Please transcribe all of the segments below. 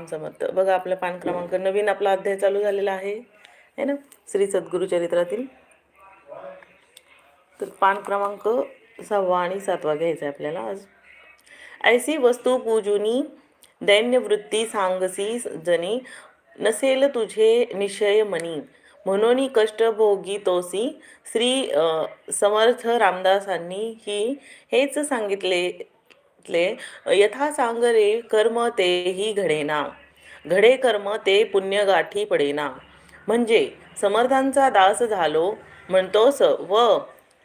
काम समर्थ बघा आपला पान क्रमांक नवीन आपला अध्याय चालू झालेला आहे. है ना? श्री सद्गुरु चरित्रातील. तर पान क्रमांक सहावा आणि सातवा घ्यायचा आहे आपल्याला आज. ऐसी वस्तू पूजुनी दैन्यवृत्ती सांगसी जनी नसेल तुझे निश्चय मनी. म्हणून कष्ट भोगी तोसी श्री समर्थ रामदासांनी ही हेच सांगितले म्हटले यथा सांग रे कर्म तेही घडेना. घडे कर्म ते पुण्य गाठी पडेना. म्हणजे समर्थांचा दास झालो म्हणतोस व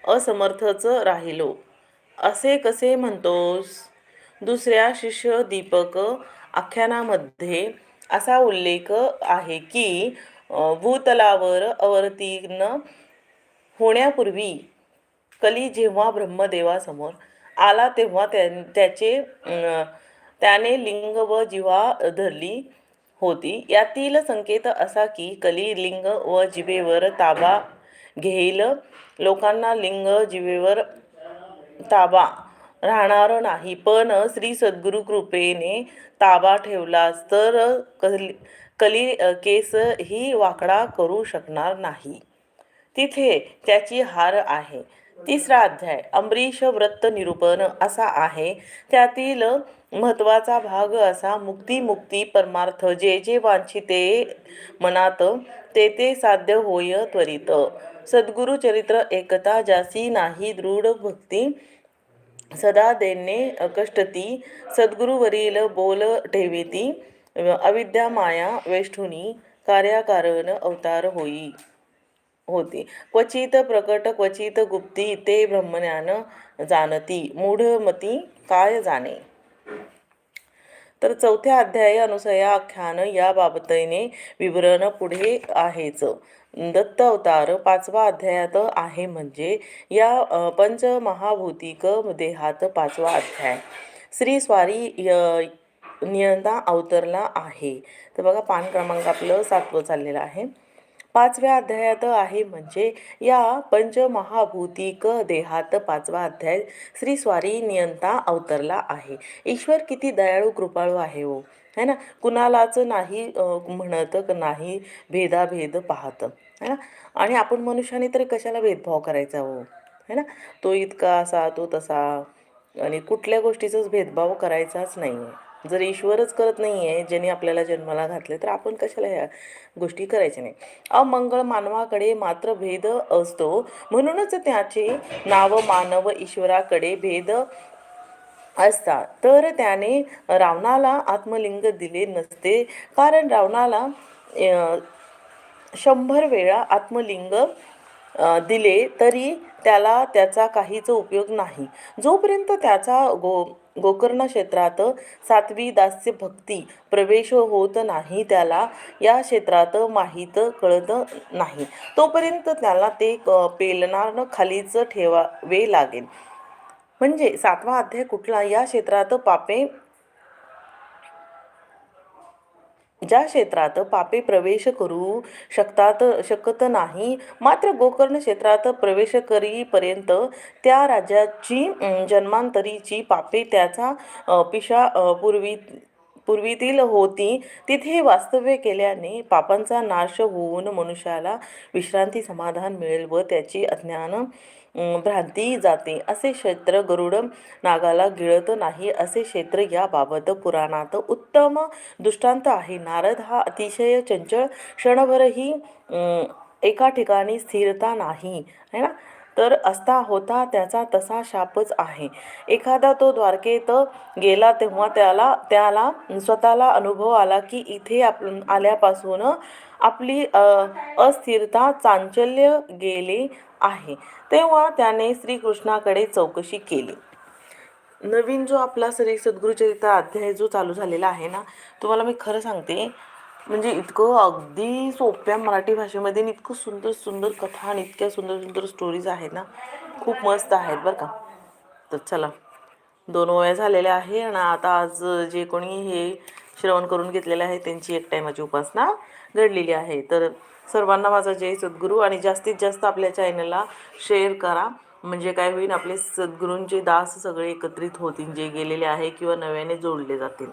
असमर्थच राहिलो. असे कसे म्हणतोस? दुसऱ्या शिष्य दीपक आख्यानामध्ये असा उल्लेख आहे की भूतलावर अवतीर्ण होण्यापूर्वी कली जेव्हा ब्रह्मदेवासमोर आला तेव्हा त्या त्याचे त्याने लिंग व जीवा धरली होती. यातील संकेत असा की कली लिंग व जिभेवर ताबा घेईल. लोकांना लिंग जिभेवर ताबा राहणार नाही. पण श्री सद्गुरु कृपेने ताबा ठेवलास तर कली कली केस ही वाकडा करू शकणार नाही. तिथे त्याची हार आहे. तिसरा अध्याय अंबरीश व्रत निरूपण असा आहे. त्यातील महत्त्वाचा भाग असा मुक्ती मुक्ती परमार्थ जे जे वांछिते मनात ते ते साध्य होय त्वरित. सद्गुरु चरित्र एकता जासी नाही दृढ भक्ती सदा देणे कष्टती सद्गुरुवरील बोल ठेविती अविद्या माया वेष्ठुनी कार्याकारण अवतार होई. होती. क्वचित प्रकट क्वचित गुप्ती ते ब्रह्मज्ञान जाणती. मूढमती काय जाणे? तर चौथ्या अध्याय अनुसया आख्यान या बाबतीने विवरण पुढे आहेच. दत्त अवतार पाचवा अध्यायात आहे म्हणजे या पंच पंचमहाभूतिक देहात पाचवा अध्याय. श्री स्वारी य- नियंता अवतरला आहे. तर बघा पान क्रमांक आपलं सातवं चाललेलं आहे. पाचव्या अध्यायात आहे. म्हणजे या पंचमहाभूतिक देहात पाचवा अध्याय श्री स्वारी नियंता अवतरला आहे. ईश्वर किती दयाळू कृपाळू आहे हो. है ना? कुणालाच नाही म्हणत नाही भेदाभेद पाहत. है ना? आणि आपण मनुष्याने तरी कशाला भेदभाव करायचा हो? है ना? तो इतका असा तो तसा. आणि कुठल्या गोष्टीचाच भेदभाव करायचाच नाही आहे जर ईश्वरच करत नाही आहे ज्याने आपल्याला जन्माला घातले तर आपण कशाला ह्या गोष्टी करायच्या नाही? अमंगळ मानवाकडे मात्र भेद असतो. म्हणूनच त्याचे नाव मानव ईश्वराकडे भेद असतात. तर त्याने रावणाला आत्मलिंग दिले नसते. कारण रावणाला शंभर वेळा आत्मलिंग दिले तरी त्याला त्याचा काहीच उपयोग नाही. जोपर्यंत त्याचा गो गोकर्ण क्षेत्रात सात्वी दास्य भक्ती प्रवेश होत नाही त्याला या क्षेत्रात माहीत कळत नाही. तोपर्यंत त्याला ते क- पेलणार खालीच ठेवावे लागेल. म्हणजे सातवा अध्याय कुठला? या क्षेत्रात पापे ज्या क्षेत्रात पापे प्रवेश करू शकतात शकत नाही मात्र गोकर्ण क्षेत्रात प्रवेश करीपर्यंत त्या राज्याची जन्मांतरीची पापे त्याचा पिशा पूर्वी पूर्वीतील होती तिथे वास्तव्य केल्याने पापांचा नाश होऊन मनुष्याला विश्रांती समाधान मिळेल व त्याची अज्ञान भ्रांती जाते. असे क्षेत्र गरुड नागाला गिळत नाही. असे क्षेत्र याबाबत पुराणात उत्तम दृष्टांत आहे. नारद हा अतिशय चंचल क्षणभरही एका ठिकाणी स्थिरता नाही. है ना? तर असता होता त्याचा तसा शापच आहे. एखादा तो द्वारकेत गेला तेव्हा त्याला त्याला स्वतःला अनुभव आला की इथे आप आल्यापासून आपली अस्थिरता चांचल्य गेले आहे. तेव्हा त्याने श्रीकृष्णाकडे चौकशी केली. नवीन जो आपला श्री सद्गुरुचरित्र अध्याय जो चालू झालेला आहे ना तुम्हाला मी खरं सांगते म्हणजे इतकं अगदी सोप्या मराठी भाषेमध्ये आणि इतकं सुंदर सुंदर कथा आणि इतक्या सुंदर सुंदर स्टोरीज आहेत ना खूप मस्त आहेत बरं का. तर चला दोन वया झालेल्या आहे आणि आता आज जे कोणी हे श्रवण करून घेतलेलं आहे त्यांची एक टायमाची उपासना घडलेली आहे. तर सर्वांना माझा जय सद्गुरू आणि जास्तीत जास्त आपल्या चॅनलला शेअर करा. म्हणजे काय होईल आपले सद्गुरूंचे दास सगळे एकत्रित होतील जे गेलेले आहे किंवा नव्याने जोडले जातील.